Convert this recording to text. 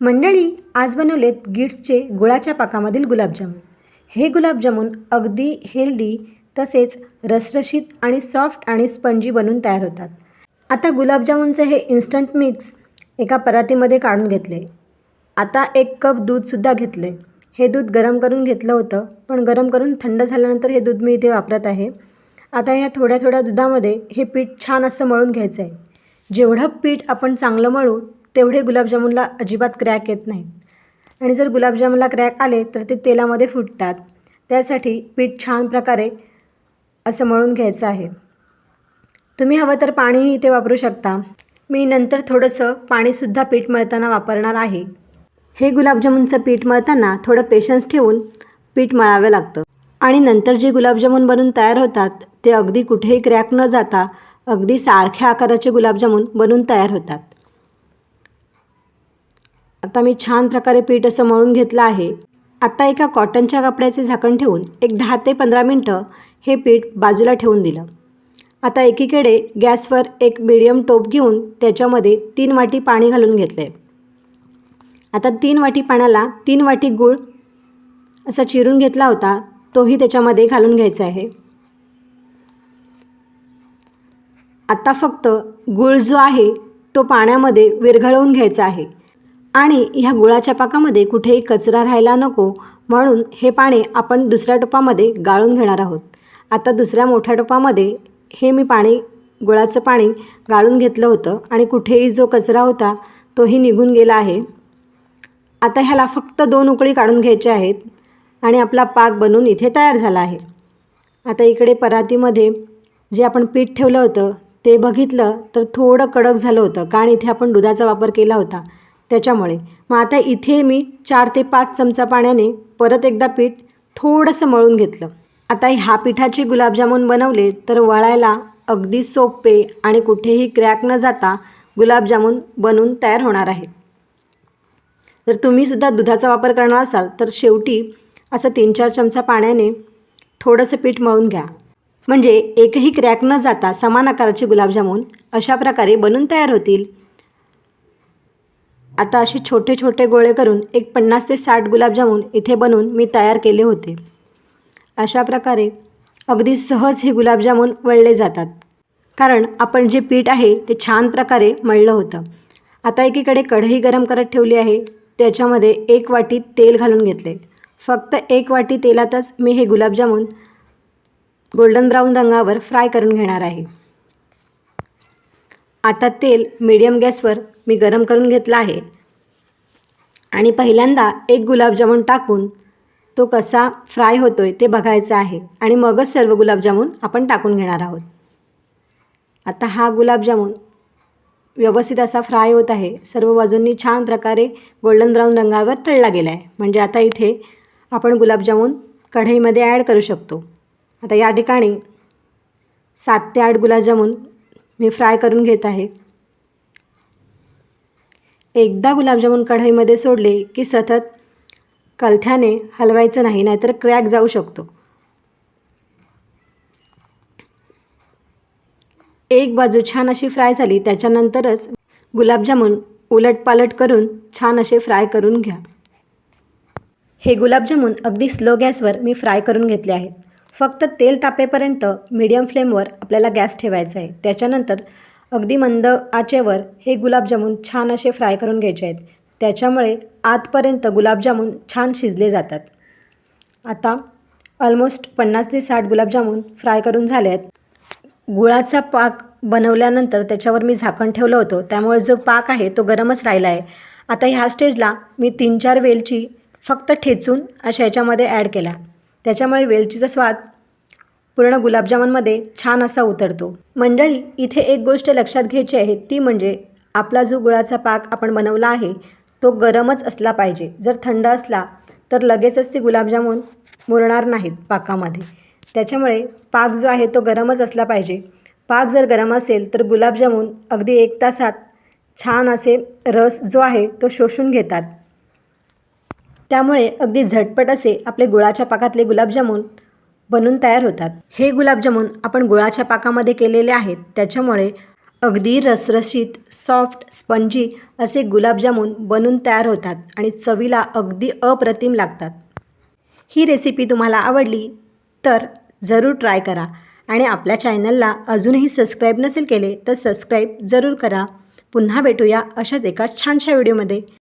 मंडळी आज बनवलेत गिट्सचे गुळाच्या पाकामधील गुलाबजामुन. हे गुलाबजामुन अगदी हेल्दी तसेच रसरशीत आणि सॉफ्ट आणि स्पंजी बनून तयार होतात. आता गुलाबजामुनचे हे इन्स्टंट मिक्स एका परातीमध्ये काढून घेतले. आता एक कप दूधसुद्धा घेतले. हे दूध गरम करून घेतलं होतं पण गरम करून थंड झाल्यानंतर हे दूध मी इथे वापरत आहे. आता ह्या थोड्या थोड्या दुधामध्ये हे पीठ छान असं मळून घ्यायचं आहे जेवढं पीठ आपण चांगलं मळू तेवढे गुलाबजामुनला अजिबात क्रॅक येत नाहीत. आणि जर गुलाबजामुनला क्रॅक आले तर ते तेलामध्ये फुटतात. त्यासाठी पीठ छान प्रकारे असं मळून घ्यायचं आहे. तुम्ही हवं तर पाणीही इथे वापरू शकता. मी नंतर थोडंसं पाणीसुद्धा पीठ मळताना वापरणार आहे. हे गुलाबजामुनचं पीठ मळताना थोडं पेशन्स ठेवून पीठ मळावं लागतं. आणि नंतर जे गुलाबजामुन बनून तयार होतात ते अगदी कुठेही क्रॅक न जाता अगदी सारख्या आकाराचे गुलाबजामुन बनून तयार होतात. आता मी छान प्रकारे पीठ असं मळून घेतलं आहे. आता एका कॉटनच्या कपड्याचे झाकण ठेवून एक दहा ते पंधरा मिनटं हे पीठ बाजूला ठेवून दिलं. आता एकीकडे गॅसवर एक मिडियम टोप घेऊन त्याच्यामध्ये तीन वाटी पाणी घालून घेतले आता तीन वाटी पाण्याला तीन वाटी गूळ असा चिरून घेतला होता तोही त्याच्यामध्ये घालून घ्यायचा आहे. आता फक्त गूळ जो आहे तो पाण्यामध्ये विरघळवून घ्यायचा आहे. आणि ह्या गुळाच्या पाकामध्ये कुठेही कचरा राहायला नको म्हणून हे पाणी आपण दुसऱ्या टोपामध्ये गाळून घेणार आहोत. आता दुसऱ्या मोठ्या टोपामध्ये हे मी पाणी गुळाचं पाणी गाळून घेतलं होतं आणि कुठेही जो कचरा होता तोही निघून गेला आहे. आता ह्याला फक्त दोन उकळी काढून घ्यायच्या आहेत आणि आपला पाक बनवून इथे तयार झाला आहे. आता इकडे परातीमध्ये जे आपण पीठ ठेवलं होतं ते बघितलं तर थोडं कडक झालं होतं कारण इथे आपण दुधाचा वापर केला होता. त्याच्यामुळे. मग आता इथे मी चार ते पाच चमचा पाण्याने परत एकदा पीठ थोडंसं मळून घेतलं. आता ह्या पिठाची गुलाबजामून बनवले तर वळायला अगदी सोपे आणि कुठेही क्रॅक न जाता गुलाबजामून बनून तयार होणार आहे. जर तुम्हीसुद्धा दुधाचा वापर करणार असाल तर शेवटी असं तीन चार चमचा पाण्याने थोडंसं पीठ मळून घ्या. म्हणजे एकही क्रॅक न जाता समान आकाराचे गुलाबजामून अशा प्रकारे बनून तयार होतील. आता असे छोटे छोटे गोळे करून एक पन्नास ते साठ गुलाबजामुन इथे बनवून मी तयार केले होते. अशा प्रकारे अगदी सहज हे गुलाबजामून वळले जातात. कारण आपण जे पीठ आहे ते छान प्रकारे मळलं होतं. आता एकीकडे कढई गरम करत ठेवली आहे. त्याच्यामध्ये एक वाटी तेल घालून घेतले. फक्त एक वाटी तेलातच मी हे गुलाबजामून गोल्डन ब्राऊन रंगावर फ्राय करून घेणार आहे. आता तेल मीडियम गॅसवर मी गरम करून घेतला आहे. आणि पहिल्यांदा एक गुलाबजामून टाकून तो कसा फ्राय होतो आहे ते बघायचं आहे. आणि मगच सर्व गुलाबजामून आपण टाकून घेणार आहोत. आता हा गुलाबजामून व्यवस्थित असा फ्राय होत आहे. सर्व बाजूंनी छान प्रकारे गोल्डन ब्राऊन रंगावर तळला गेला आहे म्हणजे आता इथे आपण गुलाबजामून कढईमध्ये ॲड करू शकतो. आता या ठिकाणी सात ते आठ गुलाबजामून मी फ्राय करून घेत आहे. एकदा गुलाबजामुन कढईमध्ये सोडले की सतत कलथ्याने हलवायचं नाही नाहीतर क्रॅक जाऊ शकतो. एक बाजू छान अशी फ्राय झाली त्याच्यानंतरच गुलाबजामुन उलटपालट करून छान असे फ्राय करून घ्या. हे गुलाबजामुन अगदी स्लो गॅसवर मी फ्राय करून घेतले आहेत. फक्त तेल तापेपर्यंत मीडियम फ्लेमवर आपल्याला गॅस ठेवायचा आहे. त्याच्यानंतर अगदी मंद आचेवर हे गुलाबजामुन छान असे फ्राय करून घ्यायचे आहेत. त्याच्यामुळे आतपर्यंत गुलाबजामुन छान शिजले जातात. आता ऑलमोस्ट पन्नास ते साठ गुलाबजामुन फ्राय करून झाले आहेत. गुळाचा पाक बनवल्यानंतर त्याच्यावर मी झाकण ठेवलं होतं. त्यामुळे जो पाक आहे तो गरमच राहिला आहे. आता ह्या स्टेजला मी तीन चार वेलची फक्त ठेचून अशा ह्याच्यामध्ये ॲड केला त्याच्यामुळे वेलचीचा स्वाद पूर्ण गुलाबजामुनमध्ये छान असा उतरतो. मंडळी इथे एक गोष्ट लक्षात घ्यायची आहे ती म्हणजे आपला जो गुळाचा पाक आपण बनवला आहे तो गरमच असला पाहिजे. जर थंड असला तर लगेचच ते गुलाबजामुन मुरणार नाहीत पाकामध्ये. त्याच्यामुळे पाक जो आहे तो गरमच असला पाहिजे. पाक जर गरम असेल तर गुलाबजामुन अगदी एक तासात छान असे रस जो आहे तो शोषून घेतात. त्यामुळे अगदी झटपट असे आपले गुळाच्या पाकातले गुलाबजामून बनून तयार होतात. हे गुलाबजामून आपण गुळाच्या पाकामध्ये केलेले आहेत त्याच्यामुळे अगदी रसरशीत सॉफ्ट स्पंजी असे गुलाबजामून बनून तयार होतात आणि चवीला अगदी अप्रतिम लागतात. ही रेसिपी तुम्हाला आवडली तर जरूर ट्राय करा आणि आपल्या चॅनलला अजूनही सबस्क्राईब नसेल केले तर सबस्क्राईब जरूर करा. पुन्हा भेटूया अशाच एका छानशा व्हिडिओमध्ये